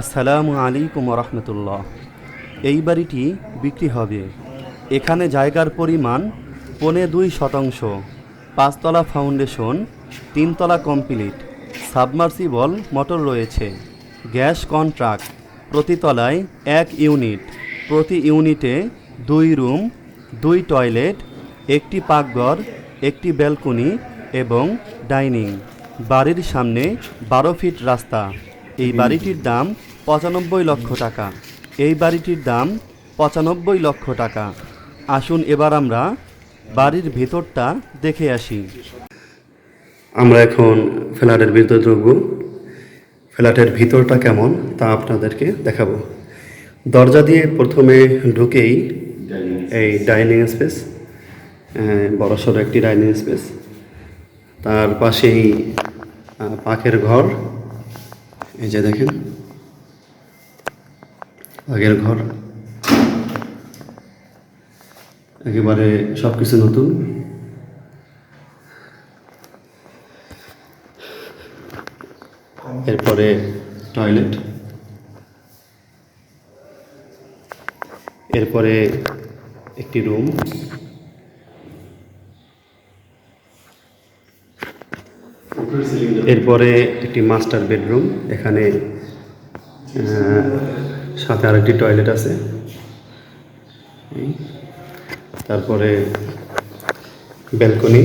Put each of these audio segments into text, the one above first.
আসসালামু আলাইকুম রহমতুল্লাহ। এই বাড়িটি বিক্রি হবে। এখানে জায়গার পরিমাণ পনে দুই শতাংশ। পাঁচতলা ফাউন্ডেশন, তিনতলা কমপ্লিট, সাবমার্সিবল মোটর রয়েছে, গ্যাস কন্ট্রাক্ট প্রতি তলায় এক ইউনিট, প্রতি ইউনিটে দুই রুম, দুই টয়লেট, একটি পাকঘর, একটি ব্যালকনি এবং ডাইনিং। বাড়ির সামনে বারো ফিট রাস্তা। এই বাড়িটির দাম পঁচানব্বই লক্ষ টাকা। এই বাড়িটির দাম পঁচানব্বই লক্ষ টাকা। আসুন এবার আমরা বাড়ির ভেতরটা দেখে আসি। আমরা এখন ফ্ল্যাটের ভিতরে ঢুকবো। ফ্ল্যাটের ভিতরটা কেমন তা আপনাদেরকে দেখাবো। দরজা দিয়ে প্রথমে ঢুকেই এই ডাইনিং স্পেস বড়সড় একটি ডাইনিং স্পেস। তার পাশেই পাখের ঘর। এই যে দেখেন আগের ঘর একেবারে সব কিছু নতুন। এরপরে টয়লেট। এরপরে একটি রুম। এরপরে একটি মাস্টার বেডরুম এখানে সাথে আরেকটি টয়লেট আছে। তারপরে ব্যালকনি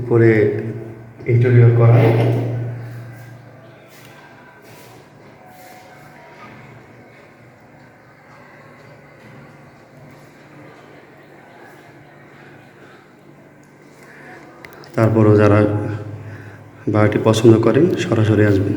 উপরে ইন্টেরিয়র করা। তারপরও যারা বাড়িটি পছন্দ করেন সরাসরি আসবেন।